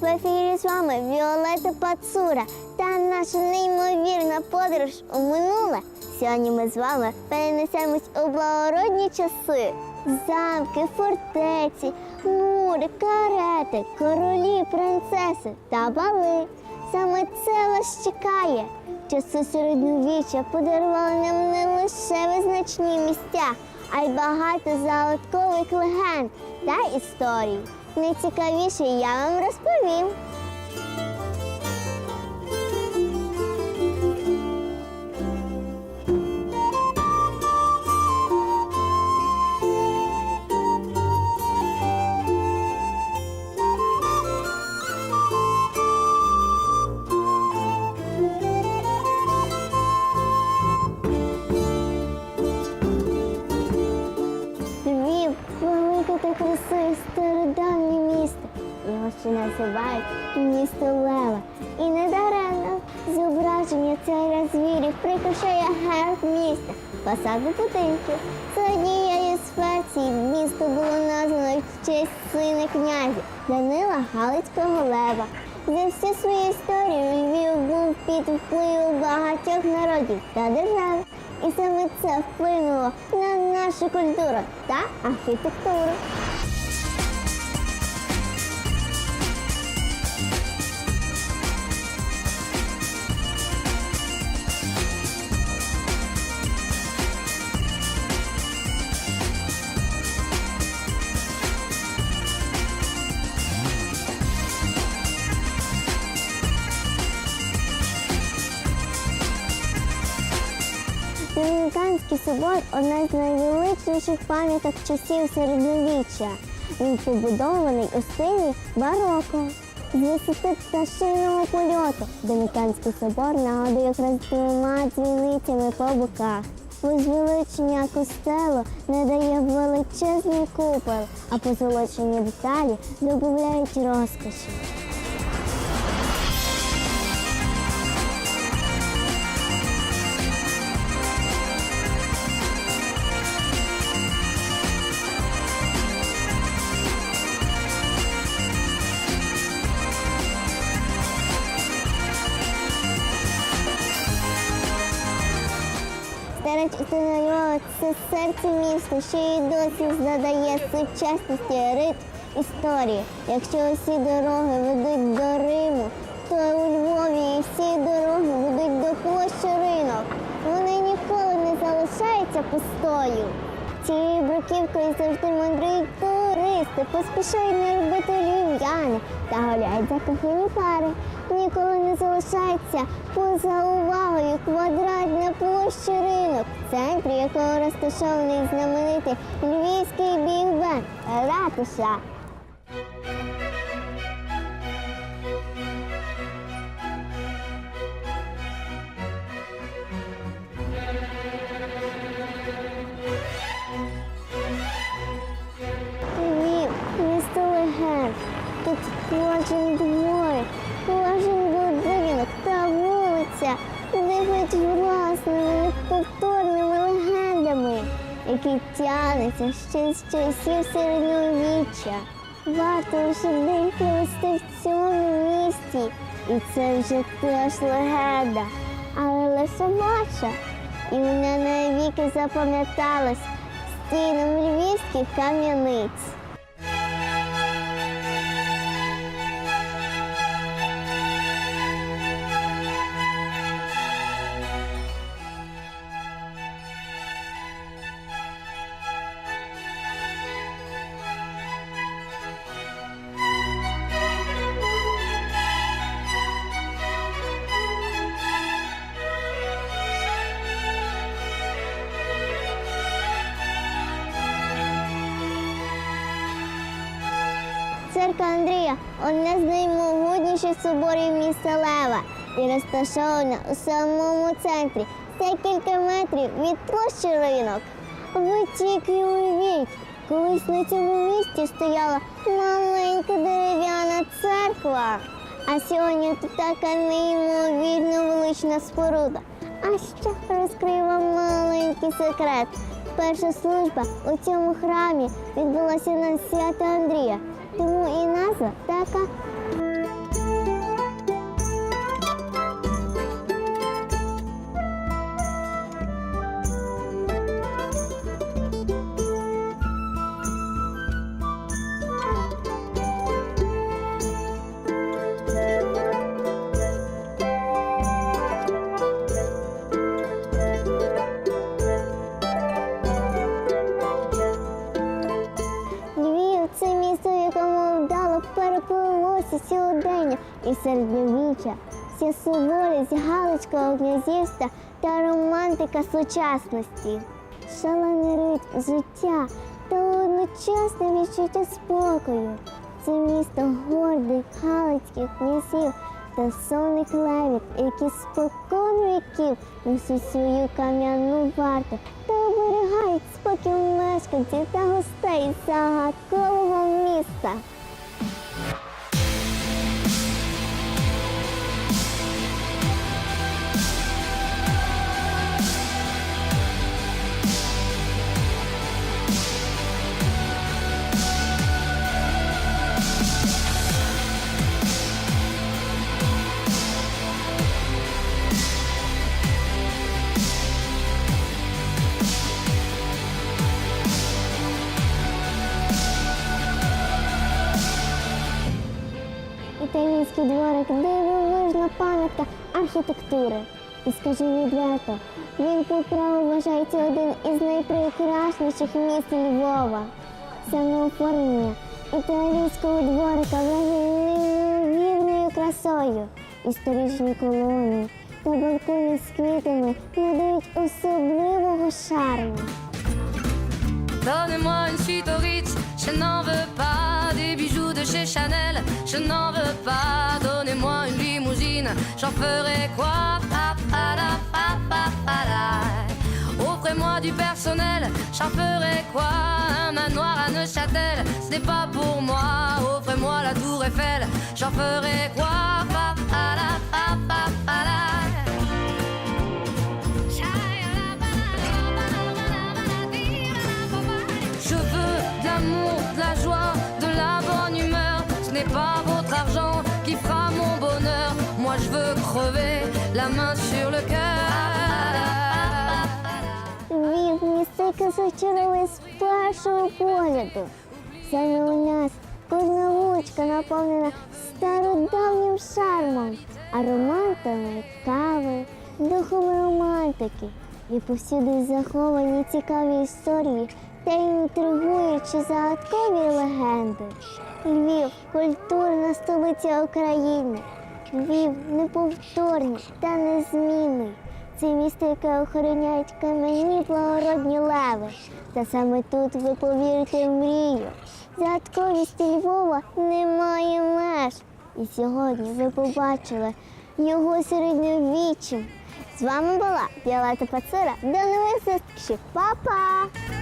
В ефірі з вами Віолета Пацура та наша неймовірна подорож у минуле. Сьогодні ми з вами перенесемось у благородні часи. Замки, фортеці, мури, карети, королі, принцеси та бали. Саме це вас чекає. Часи середньовіччя подарували нам не лише визначні місця, а й багато загадкових легенд та історій. Найцікавіше я вам розповім. Ще називають місто Лева. І недаремно зображення царя звірів прикрашає герб міста, фасади будинків. За однією з версій місто було названо в честь сина князя Данила Галицького Лева. За всю свою історію Львів був під впливом багатьох народів та держав. І саме це вплинуло на нашу культуру та архітектуру. Собор одна з найвеличніших пам'яток часів середньовіччя. Він побудований у стилі бароко. З висоти пташиного польоту Домініканський собор нагадує якраз двома дзвіницями по боках. Возвеличення костелу надає величезний купол, а позолочені деталі додають розкоші. Стара частина Львова – це серце міста, що й досі задає сучасності рит історії. Якщо усі дороги ведуть до Риму, то у Львові всі дороги ведуть до площі ринок. Вони ніколи не залишаються пустою. Цією бруківкою завжди мандрують туристи, поспішають не робити львів'яни та гуляють закохані пари. Ніколи не залишається поза увагою. Квадратна площа ринок, в центрі якого розташований знаменитий львівський біг-бен ратуша. Власними неповторними легендами, які тягнуться ще з часів середньовіччя. Варто лише день провести в цьому місті, і це вже теж легенда, але лише ваша. І вона навіки запам'яталась стінам львівських кам'яниць. Церква Андрія одне з наймогутніших соборів міста Лева і розташована у самому центрі. Це кілька метрів від площі ринок. Ви тільки уявіть, колись на цьому місці стояла маленька дерев'яна церква. А сьогодні тут така неймовірно велична споруда. А ще розкрию вам маленький секрет. Перша служба у цьому храмі відбулася на свято Андрія, тому і назва така. Козакування і середньовіччя, вся суворість Галицького князівства та романтика сучасності, шалений ритм життя та одночасне відчуття спокою. Це місто гордих галицьких князів та сонних левів, які спокон віків несуть свою кам'яну варту та оберігають спокій мешканців та гостей загадкового міста. Італійський дворик дивовижна пам'ятка архітектури. І скажу відверто, він по праву вважається один із найпрекрасніших міст Львова. Саме оформлення італійського дворика неймовірною красою. Історичні колони та балкони з квітами надають особливого шарму. Donnez-moi une suite au Ritz, je chez Chanel, je n'en veux pas. Donnez-moi une limousine, j'en ferai quoi? Offrez-moi du personnel, j'en ferai quoi? Un manoir à Neuchâtel, ce n'est pas pour moi. Offrez-moi la tour Eiffel, j'en ferai quoi? Місце, яке з першого погляду. Саме у нас кожна вуличка наповнена стародавнім шармом, ароматами кави, духом романтики. І повсюди заховані цікаві історії та інтригуючі загадкові легенди. Львів культурна столиця України. Львів неповторний та незмінний. Це місто, яке охороняють кам'яні благородні леви. Та саме тут ви повірите в мрію. Загадковість Львова немає меж. І сьогодні ви побачили його середньовіччям. З вами була Віолета Пацура. До нових зустрічей. Па-па!